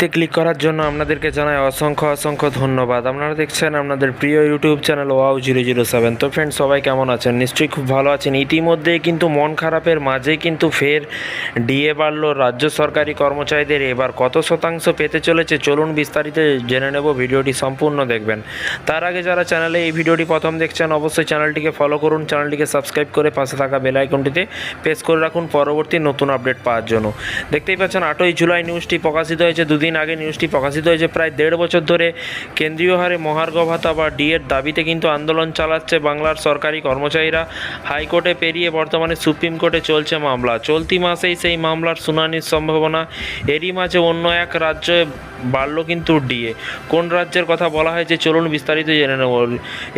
তে ক্লিক করার জন্য আপনাদেরকে জানাই অসংখ্য অসংখ্য ধন্যবাদ। আপনারা দেখছেন আপনাদের প্রিয় YouTube channel wow zero zero seven. তো ফ্রেন্ড সবাই কেমন আছেন? নিশ্চয়ই খুব ভালো আছেন। ইতিমধ্যেই কিন্তু মন খারাপের মাঝেই কিন্তু ফের ডিএ বাড়লো। রাজ্য সরকারি কর্মচারীদের এবার কত শতাংশ পেতে চলেছে চলুন বিস্তারিত জেনে নেব। ভিডিওটি সম্পূর্ণ দেখবেন। তার আগে যারা চ্যানেলে এই ভিডিওটি প্রথম দেখছেন, অবশ্যই চ্যানেলটিকে ফলো করুন। চ্যানেলটিকে সাবস্ক্রাইব করে পাশে থাকা বেল আইকনটিতে প্রেস করে রাখুন। পরবর্তী নতুন আপডেট পাওয়ার জন্য। দেখতেই পাচ্ছেন, আটই জুলাই নিউজটি প্রকাশিত হয়েছে দুদিন আগে নিউজটি প্রকাশিত হয়েছে। প্রায় দেড় বছর ধরে কেন্দ্রীয় হারে মহার্ঘ ভাতা বা ডিএর দাবিতে কিন্তু আন্দোলন চালাচ্ছে বাংলার সরকারি কর্মচারীরা। হাইকোর্টে পেরিয়ে বর্তমানে সুপ্রিম কোর্টে চলছে মামলা। চলতি মাসেই সেই মামলার শুনানির সম্ভাবনা। এরই মাঝে অন্য এক রাজ্যে বাড়ল কিন্তু ডিএ। কোন রাজ্যের কথা বলা হয়েছে চলুন বিস্তারিত জেনে নেব।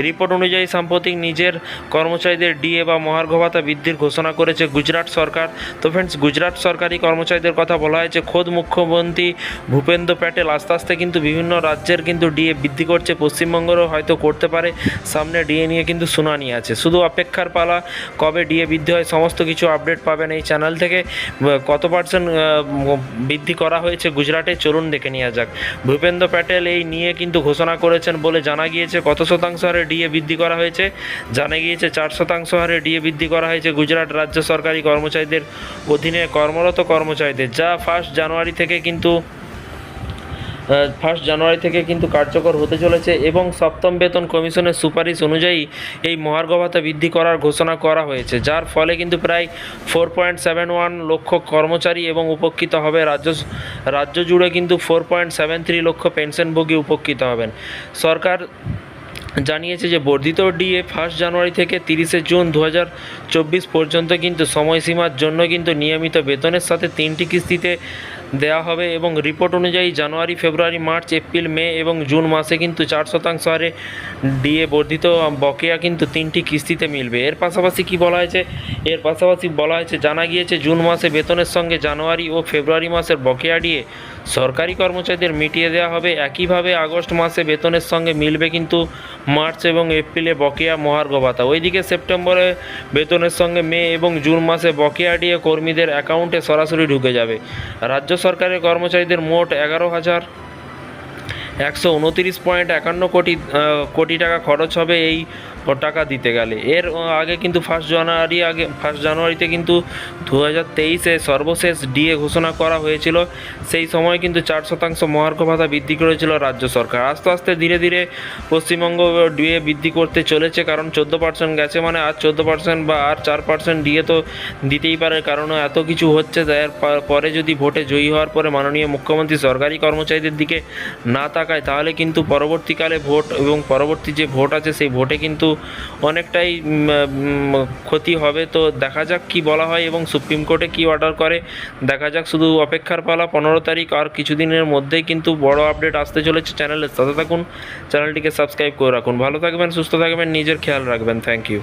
রিপোর্ট অনুযায়ী সাম্প্রতিক নিজের কর্মচারীদের ডিএ বা মহার্ঘ ভাতা বৃদ্ধির ঘোষণা করেছে গুজরাট সরকার। তো ফ্রেন্ডস গুজরাট সরকারি কর্মচারীদের কথা বলা হয়েছে খোদ মুখ্যমন্ত্রী ভূপেন্দ্র প্যাটেল আস্তে আস্তে কিন্তু বিভিন্ন রাজ্যের কিন্তু ডিএ বৃদ্ধি করছে। পশ্চিমবঙ্গেরও হয়তো করতে পারে। সামনে ডিএ নিয়ে কিন্তু শুনানি আছে। শুধু অপেক্ষার পালা, কবে ডিএ বৃদ্ধি হয় সমস্ত কিছু আপডেট পাবেন এই চ্যানেল থেকে। কত পার্সেন্ট বৃদ্ধি করা হয়েছে গুজরাটে? চলুন দেখে নেওয়া যাক। ভূপেন্দ্র প্যাটেল এই নিয়ে কিন্তু ঘোষণা করেছেন বলে জানা গিয়েছে। কত শতাংশ হারে ডিএ বৃদ্ধি করা হয়েছে? জানা গিয়েছে চার শতাংশ হারে ডিএ বৃদ্ধি করা হয়েছে গুজরাট রাজ্য সরকারি কর্মচারীদের অধীনে কর্মরত কর্মচারীদের। যা ফার্স্ট জানুয়ারি থেকে কিন্তু ফার্স্ট জানুয়ারি থেকে কিন্তু কার্যকর হতে চলেছে এবং সপ্তম বেতন কমিশনের সুপারিশ অনুযায়ী এই মহার্ঘ ভাতা বৃদ্ধি করার ঘোষণা করা হয়েছে। যার ফলে কিন্তু প্রায় ফোর পয়েন্ট সেভেন ওয়ান লক্ষ কর্মচারী এবং উপকৃত হবে। রাজ্য রাজ্য জুড়ে কিন্তু ফোর পয়েন্ট সেভেন থ্রি লক্ষ পেনশনভোগী উপকৃত হবেন। সরকার জানিয়েছে যে বর্ধিত ডিএ ফার্স্ট জানুয়ারি থেকে তিরিশে জুন দু পর্যন্ত কিন্তু সময়সীমার জন্য কিন্তু নিয়মিত বেতনের সাথে তিনটি কিস্তিতে দেওয়া হবে এবং রিপোর্ট অনুযায়ী জানুয়ারি, ফেব্রুয়ারি, মার্চ, এপ্রিল, মে এবং জুন মাসে কিন্তু চার শতাংশ হারে ডিএ বর্ধিত বকেয়া কিন্তু তিনটি কিস্তিতে মিলবে। এর পাশাপাশি কি বলা হয়েছে? এর পাশাপাশি বলা হয়েছে, জানা গিয়েছে, জুন মাসে বেতনের সঙ্গে জানুয়ারি ও ফেব্রুয়ারি মাসের বকেয়া ডিএ সরকারি কর্মচারীদের মিটিয়ে দেওয়া হবে। একইভাবে আগস্ট মাসে বেতনের সঙ্গে মিলবে কিন্তু মার্চ এবং এপ্রিলে বকেয়া মহার্ঘ ভাতা। ওইদিকে সেপ্টেম্বরে বেতনের সঙ্গে মে এবং জুন মাসে বকেয়া দিয়ে কর্মীদের অ্যাকাউন্টে সরাসরি ঢুকে যাবে। রাজ্য সরকারের কর্মচারীদের মোট এগারো হাজার একশো উনতিরিশ পয়েন্ট একান্ন কোটি কোটি টাকা খরচ হবে এই টাকা দিতে গেলে। এর আগে কিন্তু ফার্স্ট জানুয়ারি আগে ফার্স্ট জানুয়ারিতে কিন্তু দু হাজার তেইশে সর্বশেষ ডিএ ঘোষণা করা হয়েছিল। সেই সময় কিন্তু চার শতাংশ মহার্ঘ ভাতা বৃদ্ধি করেছিল রাজ্য সরকার। আস্তে আস্তে ধীরে ধীরে পশ্চিমবঙ্গ ডিএ বৃদ্ধি করতে চলেছে, কারণ চোদ্দ পার্সেন্ট গেছে মানে আর চোদ্দ পার্সেন্ট বা আর চার পার্সেন্ট ডিএ তো দিতেই পারে, কারণ এত কিছু হচ্ছে। এর পরে যদি ভোটে জয়ী হওয়ার পরে মাননীয় মুখ্যমন্ত্রী সরকারি কর্মচারীদের দিকে না তাকায় তাহলে কিন্তু পরবর্তীকালে ভোট এবং পরবর্তী যে ভোট আছে, সেই ভোটে কিন্তু অনেকটাই ক্ষতি হবে। তো দেখা যাক কি বলা হয় এবং সুপ্রিম কোর্টে কি অর্ডার করে। দেখা যাক শুধু অপেক্ষার পালা পনেরো তারিখ আর কিছুদিনের মধ্যেই কিন্তু বড় আপডেট আসতে চলেছে চ্যানেলের সাথে থাকুন চ্যানেলটিকে সাবস্ক্রাইব করে রাখুন। ভালো থাকবেন, সুস্থ থাকবেন, নিজের খেয়াল রাখবেন। Thank you